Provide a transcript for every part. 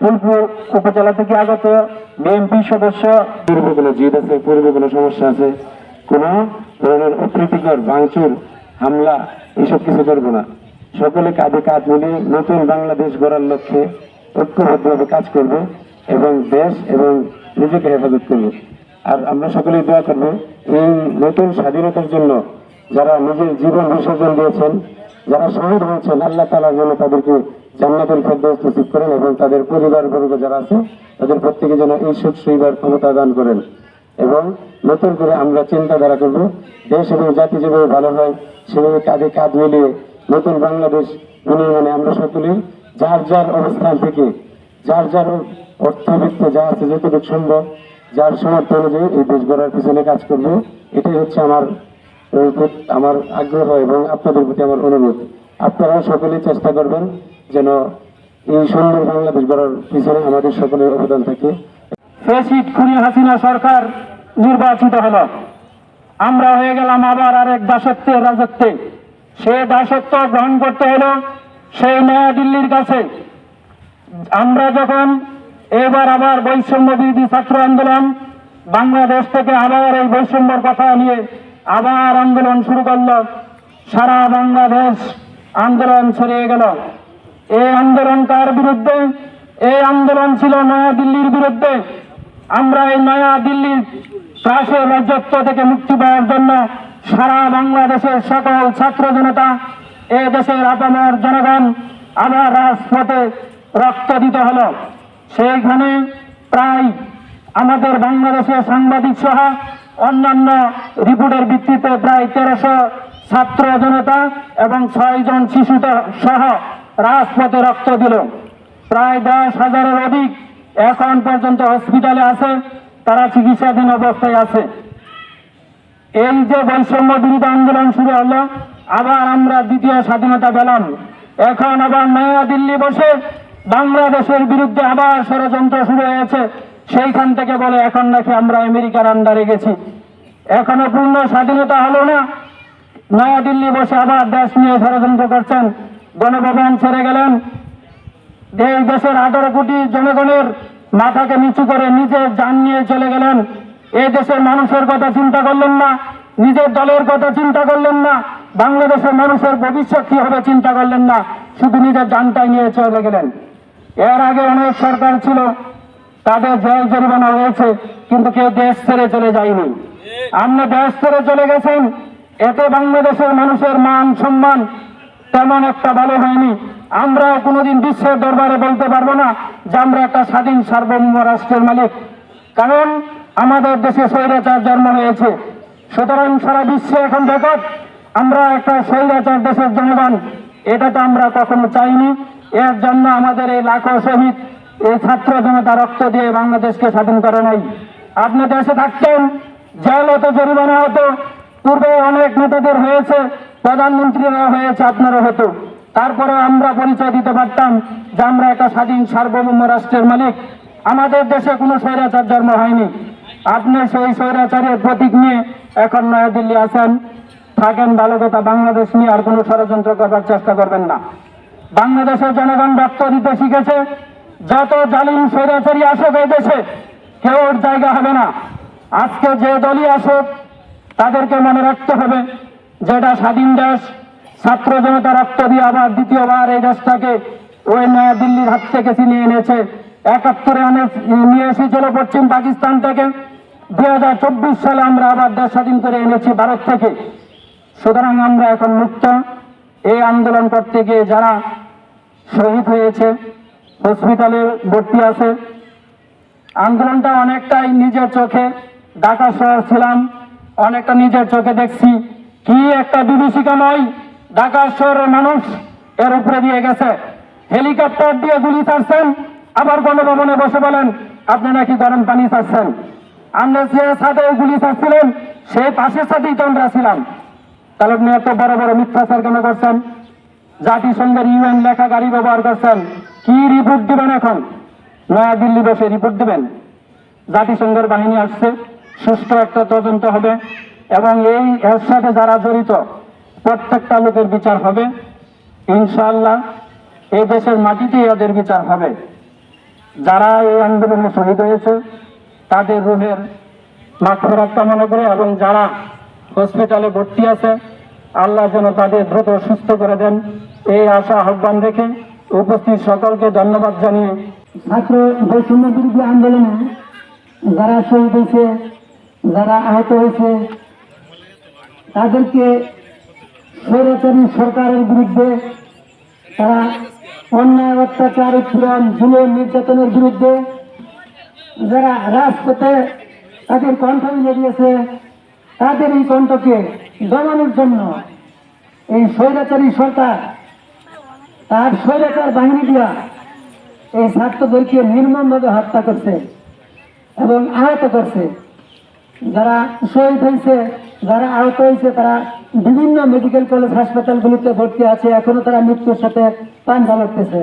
ফুলপুর উপজেলা থেকে আগত বিএনপি সদস্য। পূর্বে কোনো জিদ আছে পূর্বে কোনো সমস্যা আছে। কোনো ধরনের অপ্রীতিকর ভাঙচুর, হামলা, এসব কিছু করব না। সকলে কাঁধে কাঁধ মিলিয়ে নতুন বাংলাদেশ গড়ার লক্ষ্যে ঐক্যবদ্ধভাবে কাজ করব এবং দেশ এবং নিজেকে হেফাজত করব। আর আমরা সকলেই দোয়া করব, এই নতুন স্বাধীনতার জন্য যারা নিজের জীবন বিসর্জন দিয়েছেন, যারা শহীদ হয়েছেন, আল্লাহ তালার জন্য তাদেরকে জান্নাতুল ফেরদৌস নসিব করেন এবং তাদের পরিবার বর্গ যারা আছে, তাদের প্রত্যেকে যেন এই সুখ সুবিধার ক্ষমতা দান করেন। এবং নতুন করে আমরা চিন্তাধারা করব, দেশ এবং জাতি যেভাবে ভালো হয়, সেভাবে কাঁধে কাঁধ মিলিয়ে নতুন বাংলাদেশ বিনির্মাণে আমরা সকলে যার যার অবস্থান থেকে, যার যার অর্থবিত্ত যা আছে যতটুকু সম্ভব, যার সমর্থ অনুযায়ী এই দেশ গড়ার পিছনে কাজ করব। এটাই হচ্ছে আমার আমার আগ্রহ এবং আপনাদের প্রতি আমার অনুরোধ। আপনারা সকলেই চেষ্টা করবেন যেন এই সুন্দর বাংলাদেশ গড়ার পিছনে আমাদের সকলের অবদান থাকে। হাসিনা সরকার নির্বাচিত হলো। আমরা হয়ে গেলাম আবার আরেক দাসত্বের রাজত্বে। সে দাসত্ব গ্রহণ করতে হলো সেই নয়া দিল্লির কাছে। আমরা যখন এবার আবার বৈষম্য বিরোধী ছাত্র আন্দোলন, বাংলাদেশ থেকে আবার এই বৈষম্যর কথা নিয়ে আবার আন্দোলন শুরু করল, সারা বাংলাদেশ আন্দোলন ছড়িয়ে গেল। এই আন্দোলন কার বিরুদ্ধে? এই আন্দোলন ছিল নয়া দিল্লির বিরুদ্ধে। আমরা এই নয়া দিল্লির ত্রাসের রাজত্ব থেকে মুক্তি পাওয়ার জন্য সারা বাংলাদেশের সকল ছাত্র জনতা, এ দেশের আপামর জনগণ আবার রাজপথে রক্ত দিতে হলো। সেইখানে প্রায় আমাদের বাংলাদেশের সাংবাদিক সহ অন্যান্য রিপোর্টের ভিত্তিতে প্রায় তেরোশো ছাত্র জনতা এবং ছয়জন শিশু সহ রাজপথে রক্ত দিল। প্রায় দশ হাজারের অধিক এখন পর্যন্ত হসপিটালে আছে, তারা চিকিৎসাধীন অবস্থায় আছে। এই যে বৈষম্য বিরোধী আন্দোলন শুরু হলো, আবার আমরা দ্বিতীয় স্বাধীনতা পেলাম। এখন আবার নয়া দিল্লি বসে বাংলাদেশের বিরুদ্ধে আবার ষড়যন্ত্র শুরু হয়েছে। সেইখান থেকে বলে, এখন নাকি আমরা আমেরিকার আন্ডারে গেছি। এখনও পূর্ণ স্বাধীনতা হলো না। নয়া দিল্লি বসে আবার দেশ নিয়ে ষড়যন্ত্র করছেন। গণভবন ছেড়ে গেলেন। এই দেশের আঠারো কোটি জনগণের মাথাকে নিচু করে নিজের যান নিয়ে চলে গেলেন, এই দেশের মানুষের কথা চিন্তা করলেন না, নিজের দলের কথা চিন্তা করলেন না, বাংলাদেশের মানুষের ভবিষ্যৎ কি হবে চিন্তা করলেন না, শুধু নিজের যানটাই নিয়ে চলে গেলেন। এর আগে অনেক সরকার ছিল, তাদের জয় জরিমানা হয়েছে, কিন্তু কেউ দেশ ছেড়ে চলে যায়নি। আপনি দেশ ছেড়ে চলে গেছেন, এতে বাংলাদেশের মানুষের মান সম্মান তেমন একটা ভালো হয়নি। আমরা কোনোদিন বিশ্বের দরবারে বলতে পারব না যে আমরা একটা স্বাধীন সার্বভৌম রাষ্ট্রের মালিক। কারণ আমাদের দেশে স্বৈরাচার জন্ম হয়েছে। সুতরাং সারা বিশ্বে এখন রেকর্ড আমরা একটা স্বৈরাচার দেশের জনগণ। এটা তো আমরা কখনো চাইনি। এর জন্য আমাদের এই লাখো শহীদ, এই ছাত্র জনতা রক্ত দিয়ে বাংলাদেশকে স্বাধীন করে নাই। আপনি দেশে থাকতেন, জেল হতো, জরিমানা হতো। পূর্বে অনেক নেতাদের হয়েছে প্রধানমন্ত্রীরা হয়েছে আপনারও হতো তারপরে আমরা পরিচয় দিতে পারতাম যে আমরা একটা স্বাধীন সার্বভৌম রাষ্ট্রের মালিক। আমাদের দেশে কোনো স্বৈরাচার জন্ম হয়নি। আপনি সেই স্বৈরাচারের প্রতীক নিয়ে এখন নয়াদিল্লি আসেন থাকেন ভালো কথা, বাংলাদেশ নিয়ে আর কোনো ষড়যন্ত্র করবার চেষ্টা করবেন না। বাংলাদেশের জনগণ রক্ত দিতে শিখেছে, যত জালিম স্বৈরাচারী আসুক এই দেশে, কেউ জায়গা হবে না। আজকে যে দলই আসুক, তাদেরকে মনে রাখতে হবে। যেটা স্বাধীন দেশ, ছাত্র জনতা রক্ত দিয়ে আবার দ্বিতীয়বার এই দেশটাকে ওই নয়া দিল্লির হাত থেকে ছিনিয়ে এনেছে। একাত্তরে অনেক নিয়ে এসেছিল পশ্চিম পাকিস্তান থেকে। দুই হাজার চব্বিশ সালে আমরা আবার দেশ স্বাধীন করে এনেছি ভারত থেকে। সুতরাং আমরা এখন মুক্ত। এই আন্দোলন করতে গিয়ে যারা শহীদ হয়েছে, হসপিটালে ভর্তি আছে, আন্দোলনটা অনেকটাই নিজের চোখে ঢাকা শহর ছিলাম, অনেকটা নিজের চোখে দেখছি। কি একটা বিভীষিকা নয় ঢাকা শহরের মানুষ এর উপরে দিয়ে গেছে। হেলিকপ্টার দিয়ে গুলি ছাড়ছেন, আবার গণভবনে বসে বলেন, আপনি নাকি গরম পানি ছাড়ছেন? আমরা যে ছাদে গুলি ছাড়ছিলেন, সেই পাশের সাথেই তো আমরা ছিলাম। তাহলে আপনি এত বড় বড় মিথ্যাচার কেন করছেন? জাতিসংঘের ইউএন লেখা গাড়ি ব্যবহার করছেন। কি রিপোর্ট দিবেন এখন? নয়া দিল্লি বসে রিপোর্ট দিবেন। জাতিসংঘের বাহিনী আসছে, সুষ্ঠু একটা তদন্ত হবে। এবং এই এর সাথে যারা জড়িত, প্রত্যেকটা লোকের বিচার হবে। ইনশাআল্লাহ এই দেশের মাটিতেই এদের বিচার হবে। যারা এই আন্দোলনে শহীদ হয়েছে, তাদের রুহের মাগফিরাত কামনা করে এবং যারা হসপিটালে ভর্তি আছে, আল্লাহ যেন তাদের দ্রুত সুস্থ করে দেন। এই আশা, আহ্বান রেখে উপস্থিত সকলকে ধন্যবাদ জানিয়ে ছাত্র বৈষম্য বিরোধী আন্দোলনে যারা শহীদ হয়েছে, যারা আহত হয়েছে তাদেরকে স্বৈরাচারী সরকারের বিরুদ্ধে তারা অন্যায় অত্যাচার উৎপীড়ন জুলুম, নির্যাতনের বিরুদ্ধে যারা রাজপথে তাদের কণ্ঠ মিলে দিয়েছে, তাদের এই কণ্ঠকে দমানোর জন্য এই স্বৈরাচারী সরকার, তার স্বৈরাচার বাহিনী দিয়া এই ছাত্রদেরকে নির্মমভাবে হত্যা করছে এবং আহত করছে। যারা শহীদ হয়েছে যারা আহত হয়েছে, তারা বিভিন্ন মেডিকেল কলেজ হাসপাতালগুলিতে ভর্তি আছে। এখনও তারা মৃত্যুর সাথে পাঞ্জা লড়তেছে।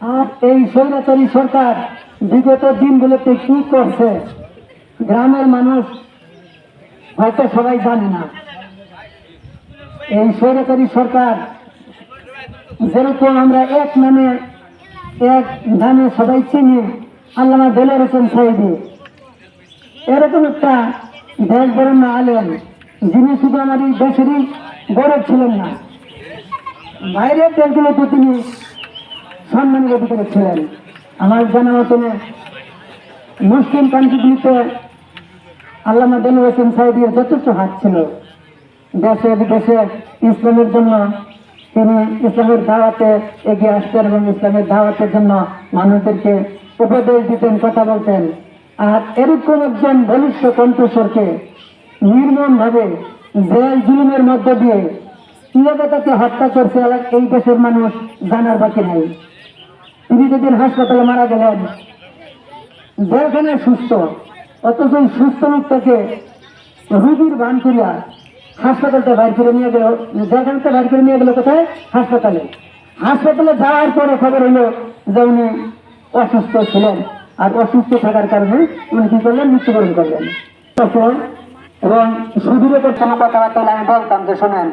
আর এই স্বৈরাচারী সরকার বিগত দিনগুলোতে কি করছে, গ্রামের মানুষ হয়তো সবাই জানে না। এই স্বৈরাচারী সরকার যেরকম আমরা এক নামে এক নামে সবাই চিনি, আল্লামা দেলার হোসেন সাইদি এরকম একটা দেশ বরণ্য আলেন যিনি শুধু আমার এই দেশেরই গৌরব ছিলেন না, বাইরের দেশগুলোতে তিনি সম্মানের অধিকারী ছিলেন আমার জানা মতনে মুসলিম কান্ট্রিগুলিতে আল্লামা দেলার হোসেন সাইদির যথেষ্ট হাত ছিল। দেশে বিদেশে ইসলামের জন্য তিনি ইসলামের দাওয়াতে এগিয়ে আসতেন এবং ইসলামের দাওয়াতের জন্য মানুষদেরকে উপদেশ দিতেন, কথা বলতেন। আর এরকম একজন বলিষ্ঠ কণ্ঠস্বরকে নির্মম ভাবে জেল জুলুমের মধ্য দিয়ে কীভাবে তাকে হত্যা করছে এই দেশের মানুষ জানার বাকি নেই। তিনি যেদিন হাসপাতালে মারা গেলেন জেলখানায় সুস্থ, অথচ এই সুস্থ লোকটাকে রুগীর বান করিয়া হাসপাতালটা বাইর করে নিয়ে গেল জেলখানাতে বাইর করে নিয়ে গেল কোথায়? হাসপাতালে। হাসপাতালে যাওয়ার পরে খবর হলো যে উনি অসুস্থ ছিলেন। আর অসুস্থ থাকার কারণে উনি কি করলেন মৃত্যুবরণ করলেন তখন এবং সুদূরে কোনো কথাবার্তা হলে আমি বলতাম যে শোনেন